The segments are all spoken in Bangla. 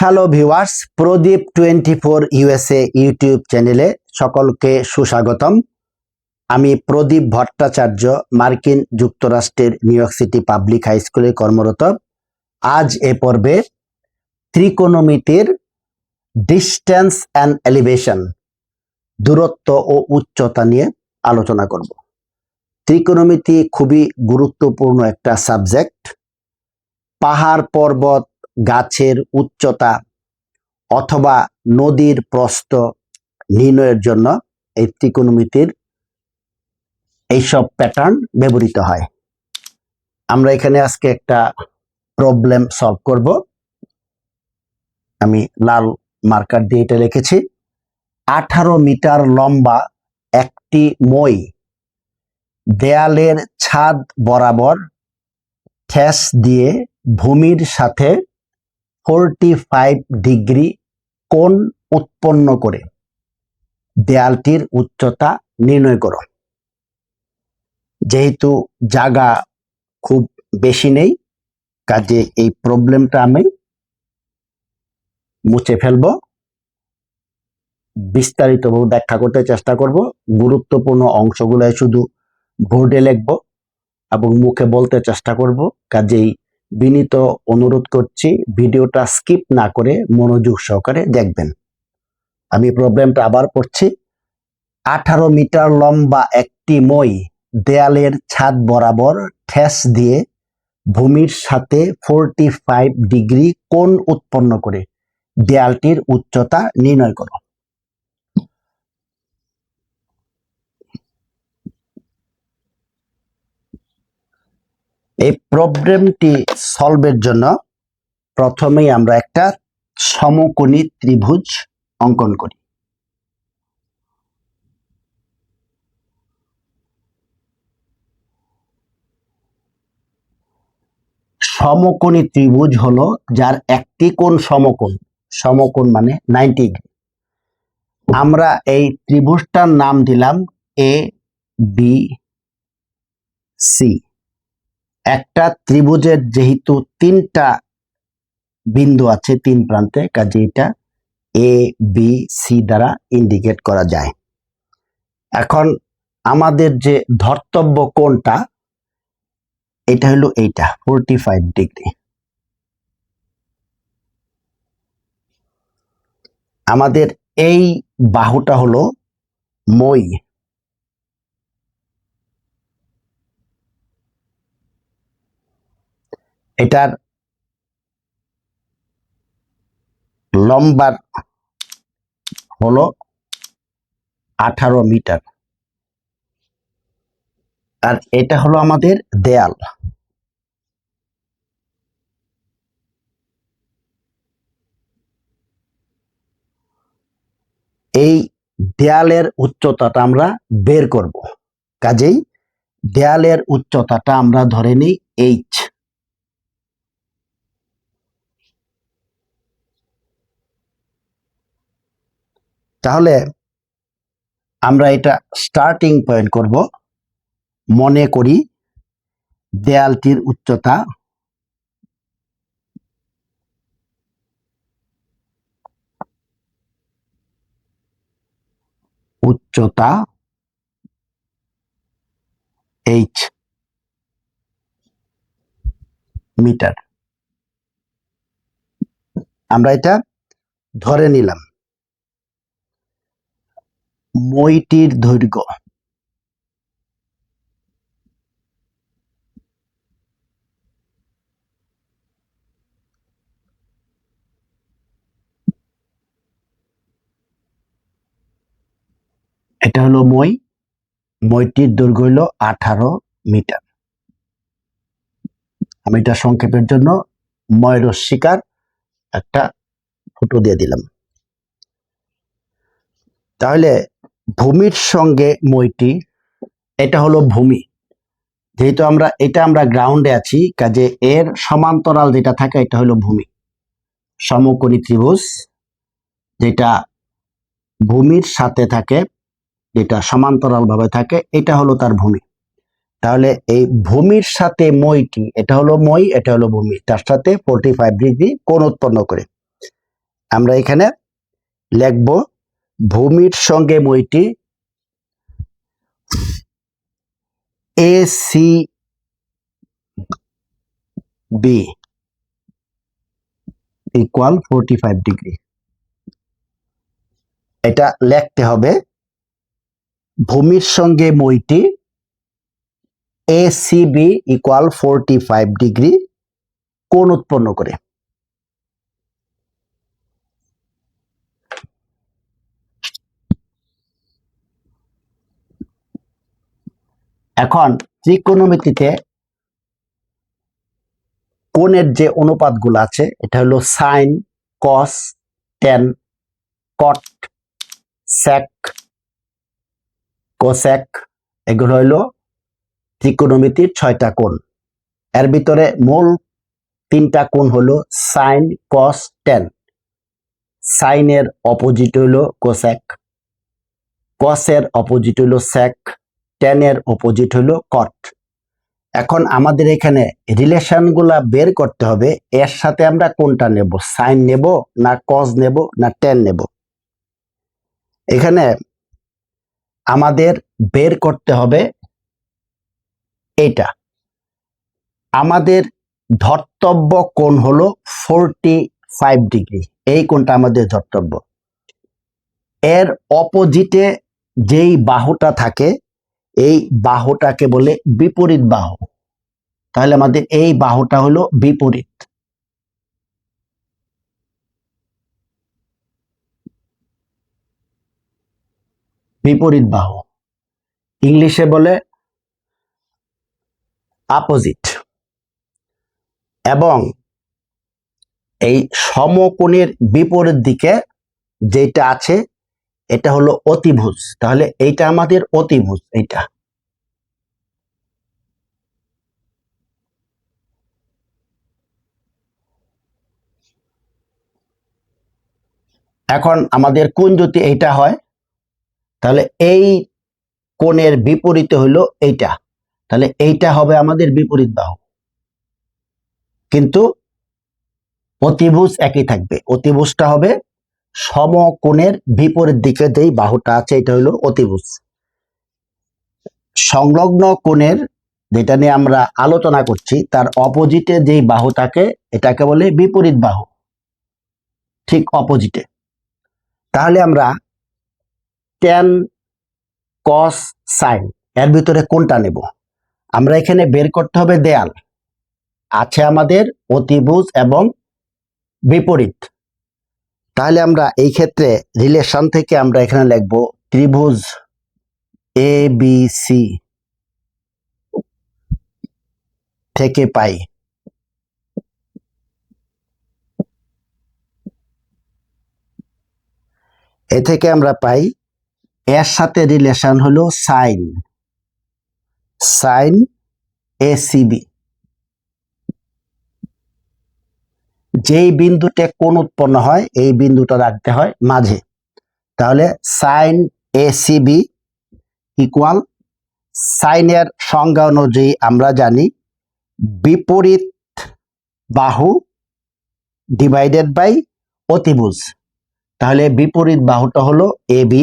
Hello viewers Pradeep twenty four USA YouTube চ্যানেলে সকলকে সুস্বাগতম। আমি প্রদীপ ভট্টাচার্য, মার্কিন যুক্তরাষ্ট্রের New York City public high স্কুলে কর্মরত। আজ এ পর্বে ত্রিকোণমিতির ডিস্টেন্স অ্যান্ড এলিভেশন দূরত্ব ও উচ্চতা নিয়ে আলোচনা করব। ত্রিকোণমিতি খুবই গুরুত্বপূর্ণ একটা সাবজেক্ট পাহাড় পর্বত গাছের উচ্চতা অথবা নদীর প্রস্থ নির্ণয়ের জন্য এই ত্রিকোণমিতির এইসব প্যাটার্ন ব্যবহৃত হয়। আমরা এখানে আজকে একটা প্রবলেম সলভ করব। আমি লাল মার্কার দিয়ে এটা লিখেছি। আঠারো মিটার লম্বা একটি মই দেয়ালের ছাদ বরাবর ঠেস দিয়ে ভূমির সাথে ফোরটি ফাইভ ডিগ্রি কোণ উৎপন্ন করে। দেয়ালটির উচ্চতা নির্ণয় করো। যেহেতু জায়গা খুব বেশি নেই, কাজে এই প্রবলেমটা আমি মুছে ফেলব। বিস্তারিতভাবে ব্যাখ্যা করতে চেষ্টা করব। গুরুত্বপূর্ণ অংশগুলো শুধু বোর্ডে লিখব এবং মুখে বলতে চেষ্টা করব, কাজেই বিনীত অনুরোধ করছি ভিডিওটা স্কিপ না করে মনোযোগ সহকারে দেখবেন। আমি প্রবলেমটা আবার পড়ছি। আঠারো মিটার লম্বা একটি মই দেয়ালের ছাদ বরাবর ঠেস দিয়ে ভূমির সাথে ফোরটি ফাইভ ডিগ্রি কোণ উৎপন্ন করে। দেয়ালটির উচ্চতা নির্ণয় করো এই প্রবলেমটি সলভের জন্য প্রথমেই আমরা একটা সমকোণী ত্রিভুজ অঙ্কন করি। সমকোণী ত্রিভুজ হলো যার একটি কোণ সমকোণ সমকোণ মানে নাইনটি আমরা এই ত্রিভুজটার নাম দিলাম এ বি সি একটা ত্রিভুজের যেহেতু তিনটা বিন্দু আছে তিন প্রান্তে, কাজে এটা এ বি সি দ্বারা ইন্ডিকেট করা যায়। এখন আমাদের যে ধর্তব্য কোণটা এটা হলো এইটা ফোরটি ফাইভ ডিগ্রি আমাদের এই বাহুটা হলো মই। এটার লম্বার হলো আঠারো মিটার। আর এটা হলো আমাদের দেয়াল। এই দেয়ালের উচ্চতাটা আমরা বের করব। কাজেই দেয়ালের উচ্চতাটা আমরা ধরে নিই এইচ তাহলে আমরা এটা স্টার্টিং পয়েন্ট করব। মনে করি দেয়ালটির উচ্চতা উচ্চতা এইচ মিটার। আমরা এটা ধরে নিলাম। মইটির দৈর্ঘ্য। এটা হলো মই। মইটির দৈর্ঘ্য হলো আঠারো মিটার। আমি এটা সংক্ষেপের জন্য ময়রস্বীকার একটা ফটো দিয়ে দিলাম। তাহলে ভূমির সঙ্গে মইটি, এটা হলো ভূমি। যেহেতু আমরা, এটা আমরা গ্রাউন্ডে আছি, কাজে এর সমান্তরাল যেটা থাকে, এটা হলো ভূমি। সমকোণী ত্রিভুজ, যেটা ভূমির সাথে থাকে, যেটা সমান্তরাল ভাবে থাকে, এটা হলো তার ভূমি। তাহলে এই ভূমির সাথে মইটি, এটা হলো মই, এটা হলো ভূমি, তার সাথে ফোরটি ফাইভ ডিগ্রি কোণ উৎপন্ন করে। আমরা এখানে লিখব ভূমির সঙ্গে মইটি A C B equal forty five degree এটা লিখতে হবে ভূমির সঙ্গে মইটি A C B equal forty five degree কোন উৎপন্ন করে। এখন ত্রিকোণমিতিতে কোণের যে অনুপাতগুলো আছে, এটা হলো sine, cos, tan, cot, sec, cosec, এগুলো হলো ত্রিকোণমিতির ছয়টা কোণ। এর ভিতরে মূল তিনটা কোণ হলো সাইন, কস, টেন। সাইনের অপোজিট হলো কোস্যাক, কসের অপোজিট হলো স্যাক টেনের অপোজিট হলো কট এখন আমাদের এখানে রিলেশনগুলা বের করতে হবে, এর সাথে আমরা কোনটা নেব? সাইন নেব না কজ নেব না টেন নেব? এখানে আমাদের বের করতে হবে এটা আমাদের ধর্তব্য কোণ হলো ফোরটি ফাইভ ডিগ্রি এই কোণটা আমাদের ধর্তব্য। এর অপোজিটে যেই বাহুটা থাকে এই বাহুটাকে বলে বিপরীত বাহু। তাহলে আমাদের এই বাহুটা হলো বিপরীত। বিপরীত বাহু। ইংলিশে বলে আপোজিট এবং এই সমকোণের বিপরীত দিকে যেটা আছে এটা হলো অতিভুজ। তাহলে এইটা আমাদের অতিভুজ, এইটা। এখন আমাদের কোন যদি এইটা হয়, তাহলে এই কোণের বিপরীতে হলো এইটা। তাহলে এইটা হবে আমাদের বিপরীত বাহু। কিন্তু অতিভুজ একই থাকবে। অতিভুজটা হবে সমকোণের বিপরীত দিকে যেই বাহুটা আছে, এটা হলো অতিভুজ। সংলগ্ন কোণের যেটা নিয়ে আমরা আলোচনা করছি, তার অপোজিটে যেই বাহু থাকে এটাকে বলে বিপরীত বাহু। ঠিক অপোজিটে। তাহলে আমরা টেন কস সাইন এর ভিতরে কোনটা নেব। আমরা এখানে বের করতে হবে দেয়াল। আছে আমাদের অতিভুজ এবং বিপরীত। তাহলে আমরা এই ক্ষেত্রে রিলেশন থেকে আমরা এখানে লিখব ত্রিভুজ এ বি সি থেকে পাই। এ থেকে আমরা পাই এর সাথে রিলেশন হলো সাইন সাইন এসিবি যেই বিন্দুতে কোন উৎপন্ন হয়, এই বিন্দুটা রাখতে হয় মাঝে। তাহলে সাইন এসিবি ইকুয়াল সাইনের সংজ্ঞা অনুযায়ী আমরা জানি বিপরীত বাহু ডিভাইডেড বাই অতিভুজ। তাহলে বিপরীত বাহুটা হলো এ বি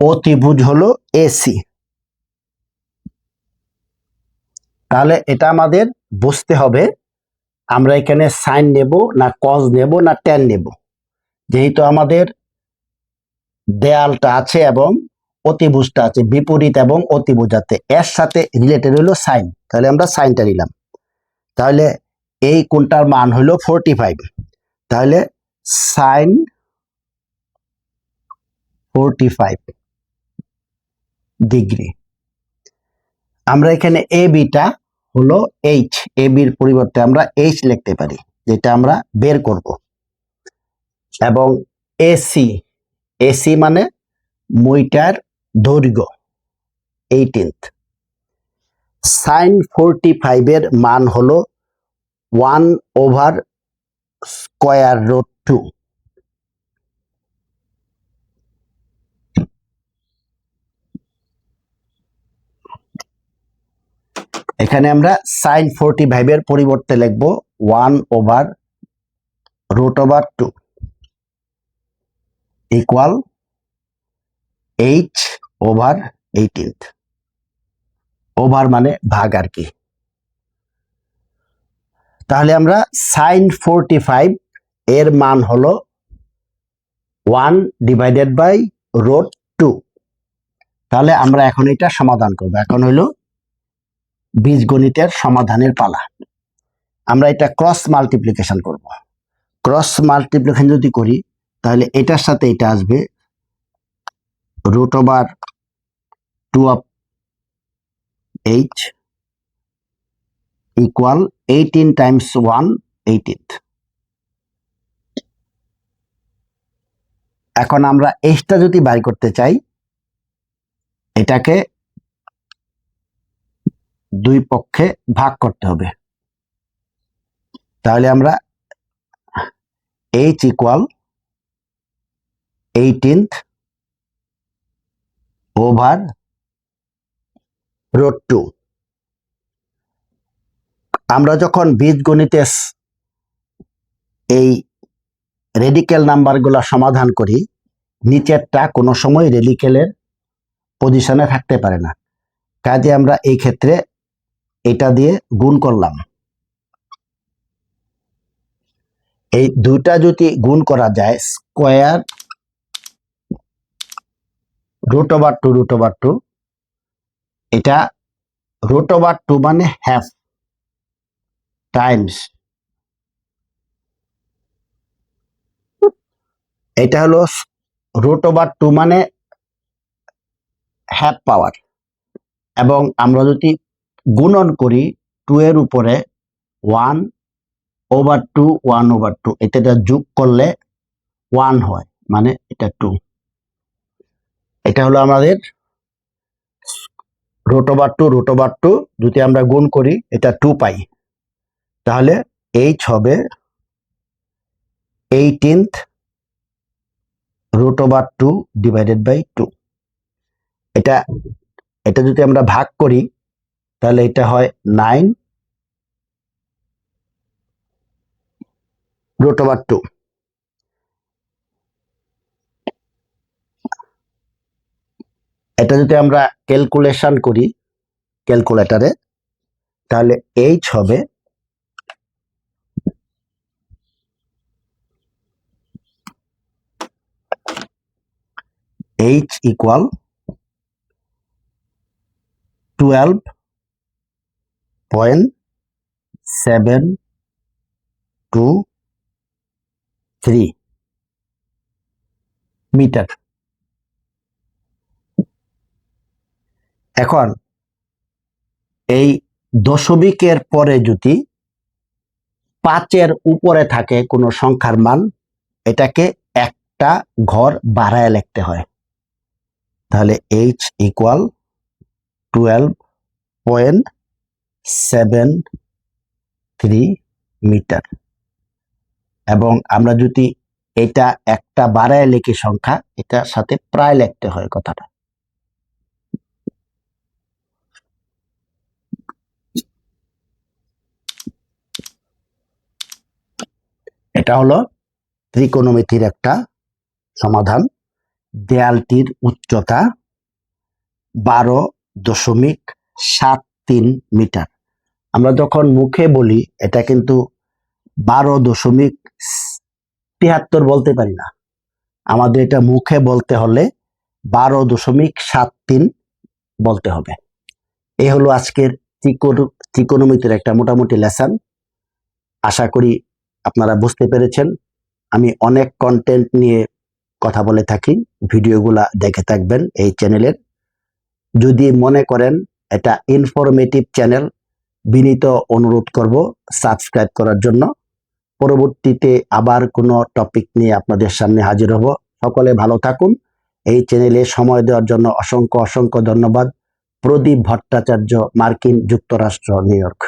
অতিভুজ হলো এসি তাহলে এটা আমাদের বুঝতে হবে, আমরা এখানে সাইন নেব না কজ নেব না টেন নেব। যেহেতু আমাদের দেয়ালটা আছে এবং অতিভুজটা আছে, বিপরীত এবং অতিভুজাতে এর সাথে রিলেটেড হলো সাইন তাহলে আমরা সাইনটা নিলাম। তাহলে এই কোনটার মান হলো ফোরটি ফাইভ তাহলে সাইন ফোরটি ফাইভ ডিগ্রি আমরা এখানে এ বিটা হলো এইচ এ বির পরিবর্তে আমরা এইচ লিখতে পারি, যেটা আমরা বের করব। এবং এসি এসি মানে মইটার দৈর্ঘ্য এইটিনথ সাইন ফোরটি ফাইভের মান হলো one over square root two এখানে আমরা সাইন ফোরটি ফাইভের পরিবর্তে লিখব one over root over two equal H over eighteenth over মানে ভাগ আর কি। তাহলে আমরা সাইন ফোরটি ফাইভ এর মান হল one divided by root two তাহলে আমরা এখন এটা সমাধান করব। এখন হইল বীজগণিতের সমাধানের পালা। আমরা এটা ক্রস মাল্টিপ্লিকেশন করব। ক্রস মাল্টিপ্লিকেশন যদি করি, তাহলে এটার সাথে এটা আসবে root over two of H equal eighteen times one eighteenth এখন আমরা এইচটা যদি বাই করতে চাই, এটাকে দুই পক্ষে ভাগ করতে হবে। তাহলে আমরা H equal eighteenth over root two আমরা যখন বীজগণিতে এই রেডিকেল নাম্বারগুলো সমাধান করি, নিচেরটা কোনো সময় রেডিকেলের পজিশনে থাকতে পারে না। কাজে আমরা এই ক্ষেত্রে এটা দিয়ে গুণ করলাম। এই দুইটা যদি গুণ করা যায় square root over two root over two এটা রুট ওভার টু মানে হ্যাফ টাইমস এটা হলো রুট ওভার টু মানে হ্যাফ পাওয়ার এবং আমরা যদি গুণন করি টু এর উপরে one over two one over two এটা যোগ করলে ওয়ান হয় মানে এটা টু এটা হলো আমাদের root over two root over two যদি আমরা গুণ করি, এটা টু পাই। তাহলে এইচ হবে eighteenth root over two divided by two এটা এটা যদি আমরা ভাগ করি তাহলে এটা হয় নাইন রুট ওভার টু এটা যদি আমরা ক্যালকুলেশন করি ক্যালকুলেটরে তাহলে এইচ হবে H equal twelve point seven two three meter. এখন এই দশমিকের পরে যদি পাঁচের উপরে থাকে কোনো সংখ্যার মান, এটাকে একটা ঘর বাড়ায় লিখতে হয়। তাহলে H equal twelve point seven three meter. এবং আমরা যদি এটা একটা বাড়ায় লিখি সংখ্যা, এটার সাথে প্রায় লিখতে হয় কথাটা। এটা হলো ত্রিকোণমিতির একটা সমাধান। দেয়ালটির উচ্চতা বারো দশমিক সাত তিন মিটার। আমরা যখন মুখে বলি, এটা কিন্তু বারো দশমিক তিয়াত্তর বলতে পারি না। আমাদের এটা মুখে বলতে হলে বারো দশমিক সাত তিন বলতে হবে। এ হলো আজকের ত্রিকোণ- ত্রিকোণমিতির একটা মোটামুটি লেসন। আশা করি আপনারা বুঝতে পেরেছেন। আমি অনেক কন্টেন্ট নিয়ে কথা বলে থাকি। ভিডিওগুলা দেখে থাকবেন এই চ্যানেলের যদি মনে করেন, এটা ইনফরমেটিভ চ্যানেল বিনীত অনুরোধ করব সাবস্ক্রাইব করার জন্য। পরবর্তীতে আবার কোনো টপিক নিয়ে আপনাদের সামনে হাজির হব। সকলে ভালো থাকুন। এই চ্যানেলে সময় দেওয়ার জন্য অসংখ্য অসংখ্য ধন্যবাদ। প্রদীপ ভট্টাচার্য, মার্কিন যুক্তরাষ্ট্র, নিউ ইয়র্ক।